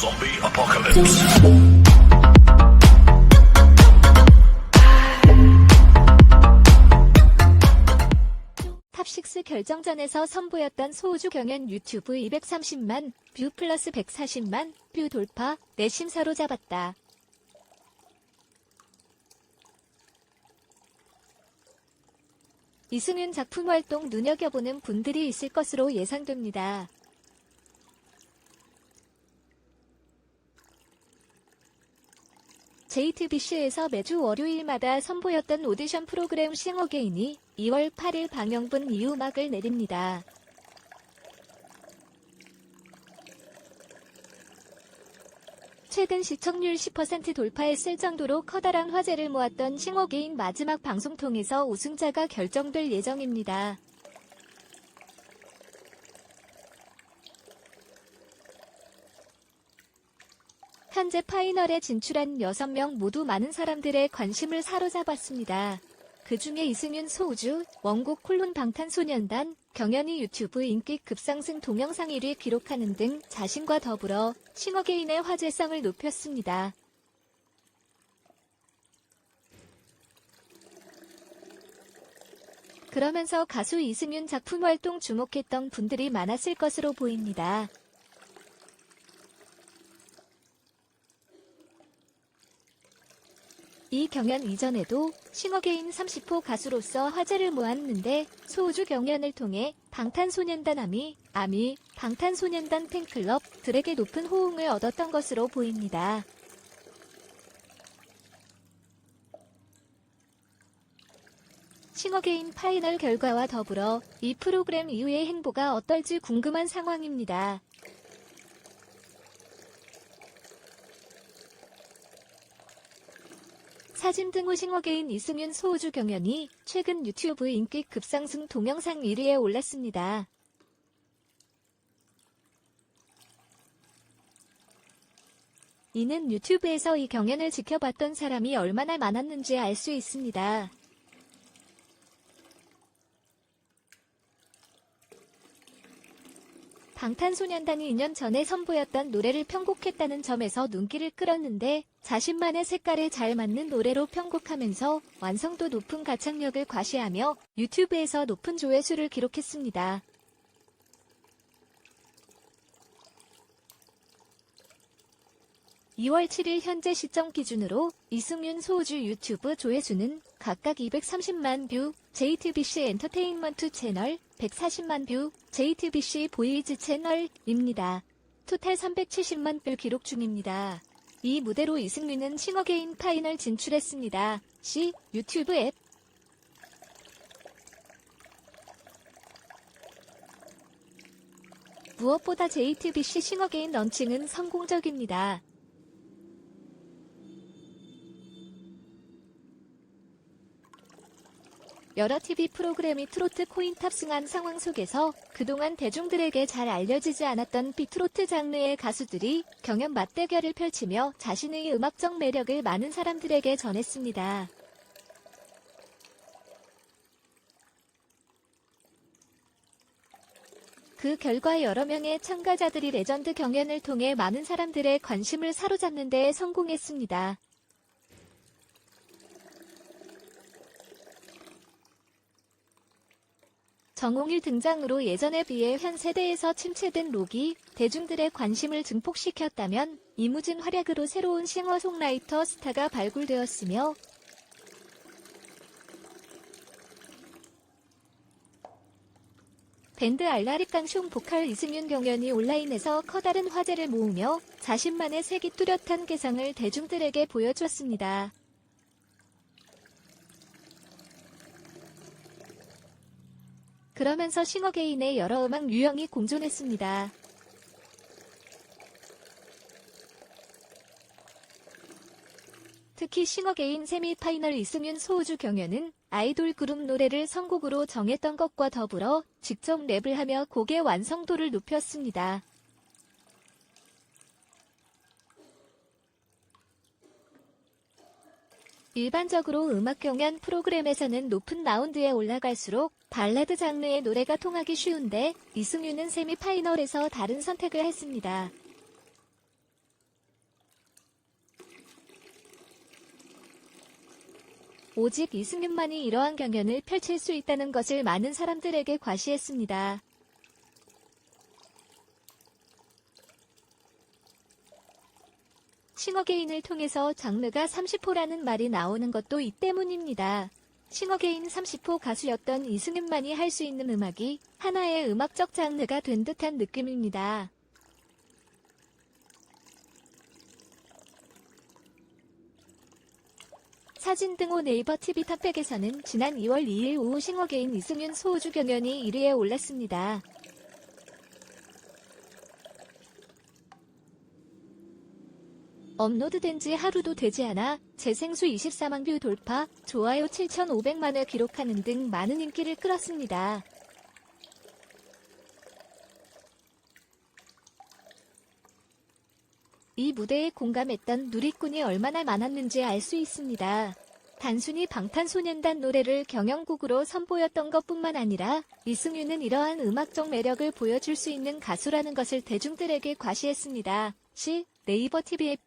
Zombie apocalypse. 탑6 결정전에서 선보였던 소우주 경연 유튜브 230만 뷰 플러스 140만 뷰 돌파 내심 사로잡았다. 이승윤 작품 활동 눈여겨보는 분들이 있을 것으로 예상됩니다. JTBC에서 매주 월요일마다 선보였던 오디션 프로그램 싱어게인이 2월 8일 방영분 이후 막을 내립니다. 최근 시청률 10% 돌파했을 정도로 커다란 화제를 모았던 싱어게인 마지막 방송통에서 우승자가 결정될 예정입니다. 현재 파이널에 진출한 6명 모두 많은 사람들의 관심을 사로잡았습니다. 그 중에 이승윤 소우주, 원곡 콜론 방탄소년단, 경연이 유튜브 인기 급상승 동영상 1위 기록하는 등 자신과 더불어 싱어게인의 화제성을 높였습니다. 그러면서 가수 이승윤 작품 활동 주목했던 분들이 많았을 것으로 보입니다. 경연 이전에도 싱어게인 30호 가수로서 화제를 모았는데 소우주 경연을 통해 방탄소년단 아미, 아미, 방탄소년단 팬클럽 들에게 높은 호응을 얻었던 것으로 보입니다. 싱어게인 파이널 결과와 더불어 이 프로그램 이후의 행보가 어떨지 궁금한 상황입니다. 사진 등후 싱어게인 이승윤 소우주 경연이 최근 유튜브 인기 급상승 동영상 1위에 올랐습니다. 이는 유튜브에서 이 경연을 지켜봤던 사람이 얼마나 많았는지 알 수 있습니다. 방탄소년단이 2년 전에 선보였던 노래를 편곡했다는 점에서 눈길을 끌었는데 자신만의 색깔에 잘 맞는 노래로 편곡하면서 완성도 높은 가창력을 과시하며 유튜브에서 높은 조회수를 기록했습니다. (2월 7일) 현재 시점 기준으로 이승윤 소우주 유튜브 조회수는 각각 230만 뷰, JTBC 엔터테인먼트 채널 140만 뷰, JTBC 보이즈 채널입니다. 토탈 370만 뷰 기록 중입니다. 이 무대로 이승민은 싱어게인 파이널 진출했습니다. C 유튜브 앱 무엇보다 JTBC 싱어게인 런칭은 성공적입니다. 여러 TV 프로그램이 트로트 코인 탑승한 상황 속에서 그동안 대중들에게 잘 알려지지 않았던 비트로트 장르의 가수들이 경연 맞대결을 펼치며 자신의 음악적 매력을 많은 사람들에게 전했습니다. 그 결과 여러 명의 참가자들이 레전드 경연을 통해 많은 사람들의 관심을 사로잡는 데 성공했습니다. 정홍일 등장으로 예전에 비해 현 세대에서 침체된 록이 대중들의 관심을 증폭시켰다면 이무진 활약으로 새로운 싱어송라이터 스타가 발굴되었으며 밴드 알라리깡숑 보컬 이승윤 경연이 온라인에서 커다란 화제를 모으며 자신만의 색이 뚜렷한 개성을 대중들에게 보여줬습니다. 그러면서 싱어게인의 여러 음악 유형이 공존했습니다. 특히 싱어게인 세미파이널 이승윤 소우주 경연은 아이돌 그룹 노래를 선곡으로 정했던 것과 더불어 직접 랩을 하며 곡의 완성도를 높였습니다. 일반적으로 음악 경연 프로그램에서는 높은 라운드에 올라갈수록 발라드 장르의 노래가 통하기 쉬운데 이승윤은 세미 파이널에서 다른 선택을 했습니다. 오직 이승윤만이 이러한 경연을 펼칠 수 있다는 것을 많은 사람들에게 과시했습니다. 싱어게인을 통해서 장르가 30호라는 말이 나오는 것도 이 때문입니다. 싱어게인 30호 가수였던 이승윤만이 할 수 있는 음악이 하나의 음악적 장르가 된 듯한 느낌입니다. 사진 등호 네이버 TV 탑백에서는 지난 2월 2일 오후 싱어게인 이승윤 소우주 경연이 1위에 올랐습니다. 업로드된 지 하루도 되지 않아 재생수 24만 뷰 돌파, 좋아요 7,500만을 기록하는 등 많은 인기를 끌었습니다. 이 무대에 공감했던 누리꾼이 얼마나 많았는지 알 수 있습니다. 단순히 방탄소년단 노래를 경연곡으로 선보였던 것뿐만 아니라 이승윤은 이러한 음악적 매력을 보여줄 수 있는 가수라는 것을 대중들에게 과시했습니다. 시 네이버 TV의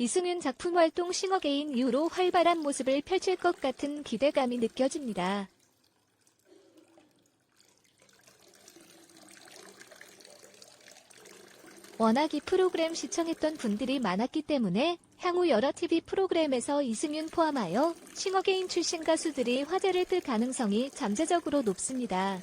이승윤 작품 활동 싱어게인 이후로 활발한 모습을 펼칠 것 같은 기대감이 느껴집니다. 워낙 이 프로그램 시청했던 분들이 많았기 때문에 향후 여러 TV 프로그램에서 이승윤 포함하여 싱어게인 출신 가수들이 화제를 뜰 가능성이 잠재적으로 높습니다.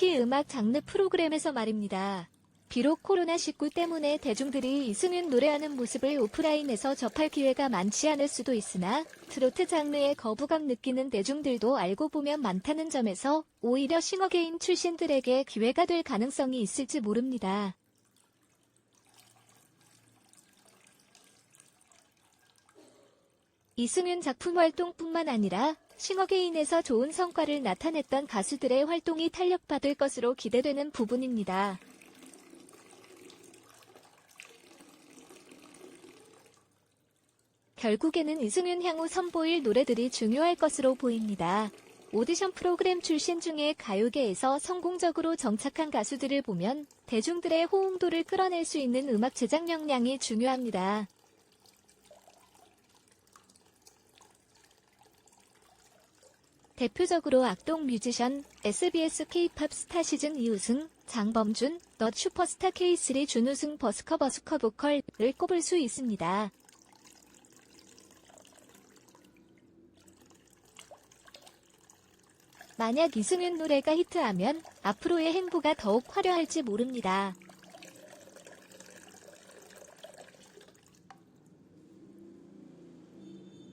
특히 음악 장르 프로그램에서 말입니다. 비록 코로나19 때문에 대중들이 이승윤 노래하는 모습을 오프라인에서 접할 기회가 많지 않을 수도 있으나 트로트 장르에 거부감 느끼는 대중들도 알고 보면 많다는 점에서 오히려 싱어게인 출신들에게 기회가 될 가능성이 있을지 모릅니다. 이승윤 작품 활동뿐만 아니라 싱어게인에서 좋은 성과를 나타냈던 가수들의 활동이 탄력받을 것으로 기대되는 부분입니다. 결국에는 이승윤 향후 선보일 노래들이 중요할 것으로 보입니다. 오디션 프로그램 출신 중에 가요계에서 성공적으로 정착한 가수들을 보면 대중들의 호응도를 끌어낼 수 있는 음악 제작 역량이 중요합니다. 대표적으로 악동 뮤지션, SBS K-팝 스타 시즌 2우승, 장범준, 넛 슈퍼스타 K3 준우승 버스커 버스커 보컬을 꼽을 수 있습니다. 만약 이승윤 노래가 히트하면 앞으로의 행보가 더욱 화려할지 모릅니다.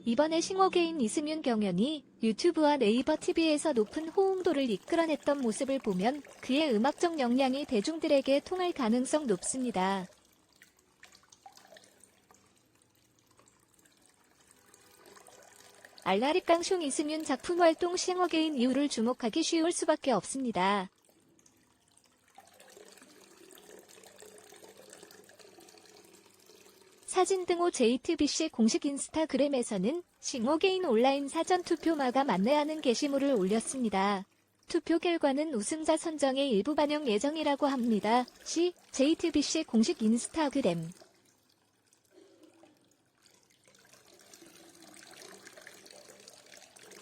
이번에 싱어게인 이승윤 경연이 유튜브와 네이버 TV에서 높은 호응도를 이끌어냈던 모습을 보면 그의 음악적 역량이 대중들에게 통할 가능성 높습니다. 알라리 깡숑 이승윤 작품 활동 싱어게인 이유를 주목하기 쉬울 수밖에 없습니다. 사진 등호 JTBC 공식 인스타그램에서는 싱어게인 온라인 사전 투표 마감 안내하는 게시물을 올렸습니다. 투표 결과는 우승자 선정의 일부 반영 예정이라고 합니다. 시 JTBC 공식 인스타그램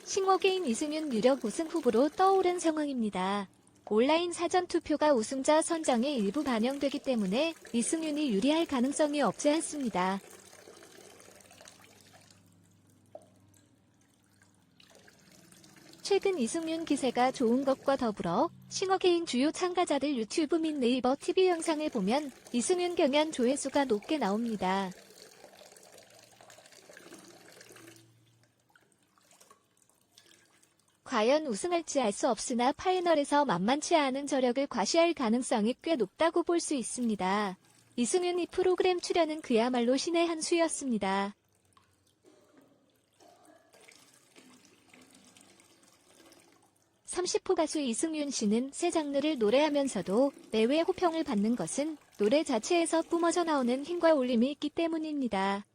싱어게인 이승윤 유력 우승 후보로 떠오른 상황입니다. 온라인 사전 투표가 우승자 선정에 일부 반영되기 때문에 이승윤이 유리할 가능성이 없지 않습니다. 최근 이승윤 기세가 좋은 것과 더불어 싱어게인 주요 참가자들 유튜브 및 네이버 TV 영상을 보면 이승윤 경연 조회수가 높게 나옵니다. 과연 우승할지 알 수 없으나 파이널에서 만만치 않은 저력을 과시할 가능성이 꽤 높다고 볼 수 있습니다. 이승윤 이 프로그램 출연은 그야말로 신의 한 수였습니다. (30호) 가수 이승윤 씨는 새 장르를 노래하면서도 내외 호평을 받는 것은 노래 자체에서 뿜어져 나오는 힘과 울림이 있기 때문입니다.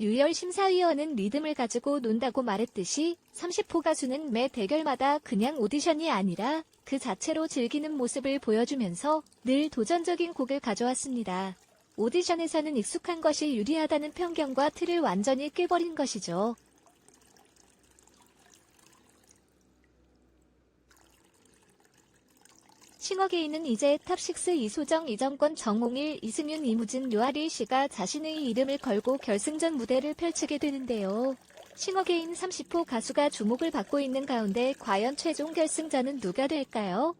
유열 심사위원은 리듬을 가지고 논다고 말했듯이 30호 가수는 매 대결마다 그냥 오디션이 아니라 그 자체로 즐기는 모습을 보여주면서 늘 도전적인 곡을 가져왔습니다. 오디션에서는 익숙한 것이 유리하다는 편견과 틀을 완전히 깨버린 것이죠. 싱어게인은 이제 탑6 이소정, 이정권, 정홍일, 이승윤, 이무진, 류아리 씨가 자신의 이름을 걸고 결승전 무대를 펼치게 되는데요. 싱어게인 30호 가수가 주목을 받고 있는 가운데 과연 최종 결승전은 누가 될까요?